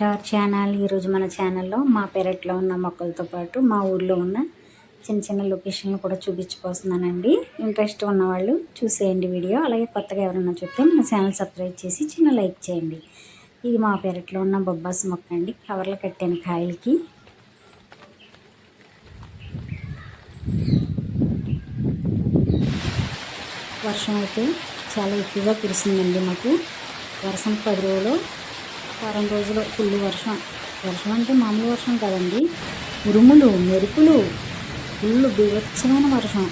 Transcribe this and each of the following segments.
To our channel ఈరోజు మన ఛానల్లో మా పెరట్లో ఉన్న మొక్కలతో పాటు మా ఊర్లో ఉన్న చిన్న చిన్న లొకేషన్లు కూడా చూపించిపోతున్నానండి. ఇంట్రెస్ట్ ఉన్నవాళ్ళు చూసేయండి వీడియో. అలాగే కొత్తగా ఎవరైనా చూస్తే మన ఛానల్ సబ్స్క్రైబ్ చేసి చిన్న లైక్ చేయండి. ఇది మా పెరట్లో ఉన్న బొబ్బాస్ మొక్క అండి. కవర్లు కట్టాను కాయలకి. వర్షం అయితే చాలా ఎక్కువగా కురిసిందండి మాకు. వర్షం పది రోజులు వారం రోజులు ఫుల్ వర్షం. వర్షం అంటే మామూలు వర్షం కాదండి. ఉరుములు మెరుపులు ఫుల్ బీభత్సమైన వర్షం.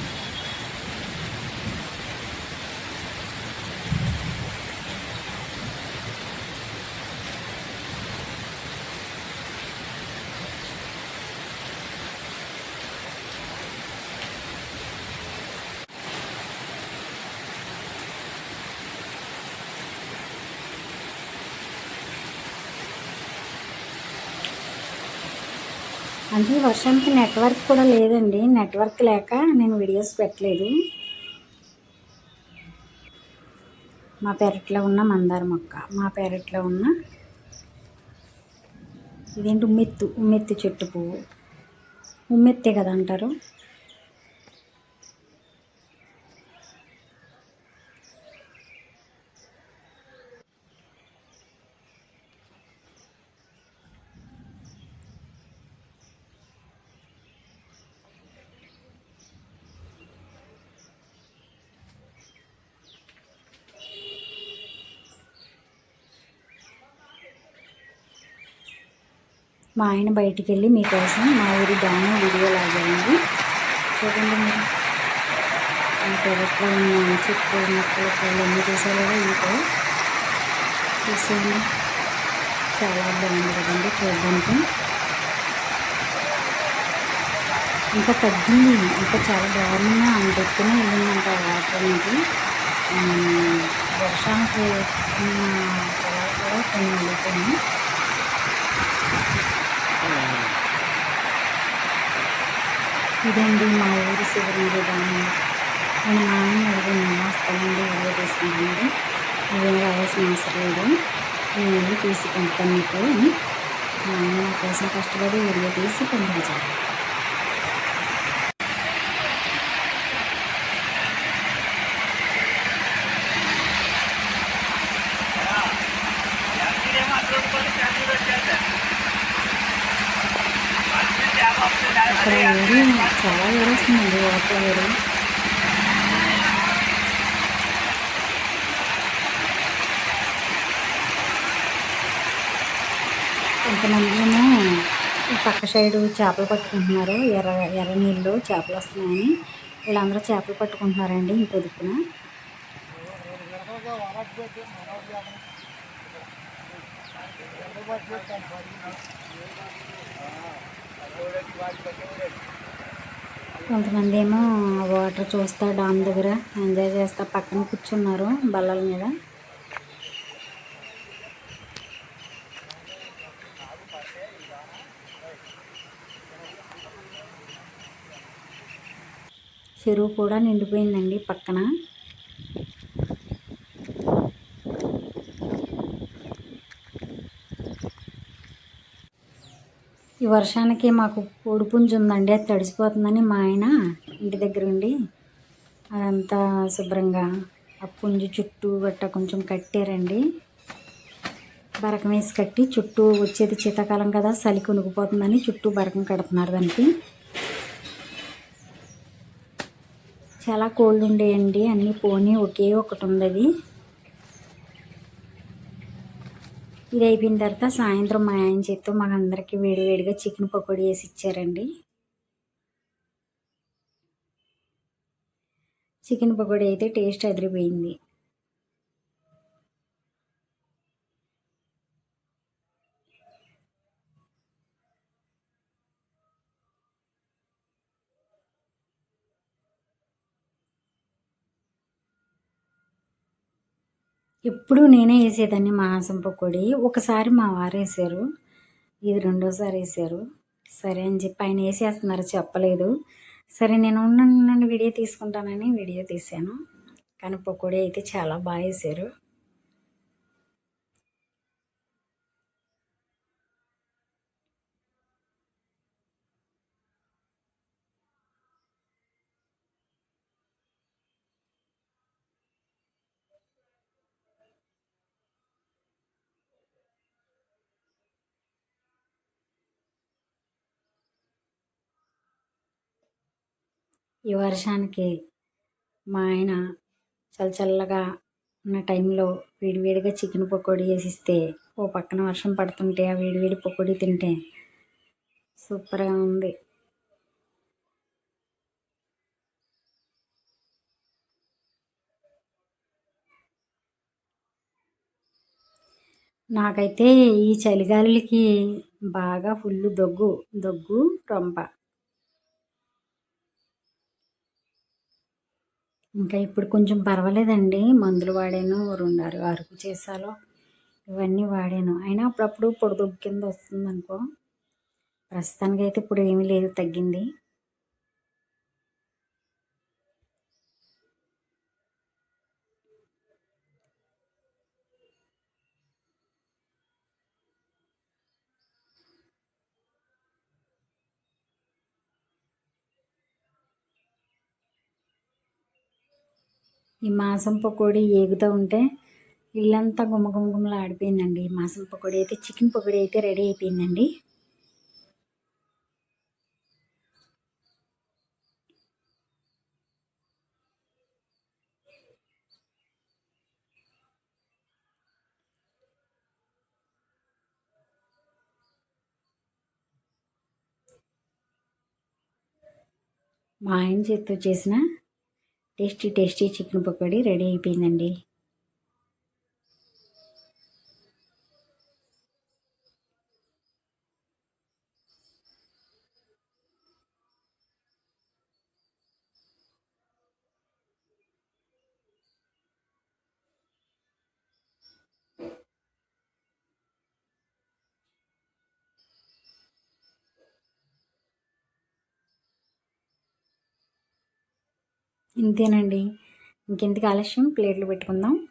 అంటే వర్షానికి నెట్వర్క్ కూడా లేదండి. నెట్వర్క్ లేక నేను వీడియోస్ పెట్టలేదు. మా పెరట్లో ఉన్న మందార మొక్క మా పెరట్లో ఉన్న ఇదేంటి ఉమ్మెత్తు ఉమ్మెత్తు చెట్టు పువ్వు. ఉమ్మెత్తే కదా అంటారు? మా ఆయన బయటికి వెళ్ళి మీకోసం మా ఊరి డాము వీడియో లాగాయండి. చూడండి మీరు. పెరట్లో ఉన్న చెట్లు మొక్కలు పళ్ళు అన్నీ చూసారు కదా ఇంకో చూసేయండి. చాలా బాగుంది కదండి చూడడానికి. ఇంకా తగ్గింది ఇంకా చాలా దారుణంగా అంతెత్తున వెళ్ళిందంట వాటర్ అనేది. వర్షానికి కూడా కొన్ని వెళ్ళిపోయినాయి. ఇదండి మా ఊరి శివరంగి డాము నేను మా ఆయన అడిగిన వస్తానండి వీడియో తీసుకుంటానండి నువ్వేం రావాల్సిన అవసరం లేదు. నేను వెళ్ళి తీసుకుంటాను మీకు. మా ఆయన కోసం కష్టపడి వీడియో తీసి పంపించారు. అక్కడ వేడి చాలా వేడి వాటర్ వేడి కొంతమంది ఏమో పక్క సైడు చేపలు పట్టుకుంటున్నారు. ఎర్ర ఎర్ర నీళ్ళు చేపలు వస్తున్నాయని. వీళ్ళందరూ చేపలు పట్టుకుంటున్నారండి ఈ పొద్దుకున కొంతమంది ఏమో వాటర్ చూస్తా డామ్ దగ్గర ఎంజాయ్ చేస్తా పక్కన కూర్చున్నారు బల్లల మీద. చెరువు కూడా నిండిపోయిందండి పక్కన. ఈ వర్షానికి మాకు పొడిపుంజు ఉందండి అది తడిసిపోతుందని మా ఆయన ఇంటి దగ్గర ఉండి అదంతా శుభ్రంగా ఆ పుంజు చుట్టూ గట్ట కొంచెం కట్టారండి. బరకం వేసి కట్టి చుట్టూ వచ్చేది శీతాకాలం కదా చలి కొనుక్కుపోతుందని చుట్టూ బరకం కడుతున్నారు దానికి. చాలా కోల్డ్ ఉండేయండి అన్నీ పోనీ ఒకే ఒకటి ఉంది అది ఇది అయిపోయిన తర్వాత సాయంత్రం మా ఆయన చేత్తో మాకు అందరికీ వేడివేడిగా చికెన్ పకోడీ వేసి ఇచ్చారండి. చికెన్ పకోడీ అయితే టేస్ట్ అదిరిపోయింది. ఎప్పుడు నేనే వేసేదాన్ని మాంసం పకోడీ. ఒకసారి మా వారు వేసారు. ఇది రెండోసారి వేసారు. సరే అని చెప్పి ఆయన వేసేస్తున్నారు చెప్పలేదు. సరే నేను ఉన్న వీడియో తీసుకుంటానని వీడియో తీశాను. కానీ పకోడీ అయితే చాలా బాగా వేసారు. ఈ వర్షానికి మా ఆయన చల్లచల్లగా ఉన్న టైంలో వేడివేడిగా చికెన్ పకోడీ వేసిస్తే ఓ పక్కన వర్షం పడుతుంటే ఆ వేడివేడి పకోడీ తింటే సూపర్గా ఉంది. నాకైతే ఈ చలిగాలికి బాగా ఫుల్ దగ్గు దగ్గు రొంప. ఇంకా ఇప్పుడు కొంచెం పర్వాలేదండి. మందులు వాడాను రెండు అరుపు చేసాలో ఇవన్నీ వాడాను. అయినా అప్పుడప్పుడు పొడిదొగ్గు కింద వస్తుంది అనుకో ప్రస్తుతానికైతే ఇప్పుడు ఏమీ లేదు తగ్గింది. ఈ మాసం పకోడీ ఏగుతూ ఉంటే ఇల్లంతా గుమ్మ గుమ్మ గుమ్మలు ఆడిపోయిందండి మాసం పకోడీ అయితే చికెన్ పకోడీ అయితే రెడీ అయిపోయిందండి. మా ఆయన చేతితో చేసిన tasty tasty chicken pakodi ready అయిపోయిందండి. ఇంతేనండి. ఇంకెందుకు ఆలస్యం? ప్లేట్లు పెట్టుకుందాం.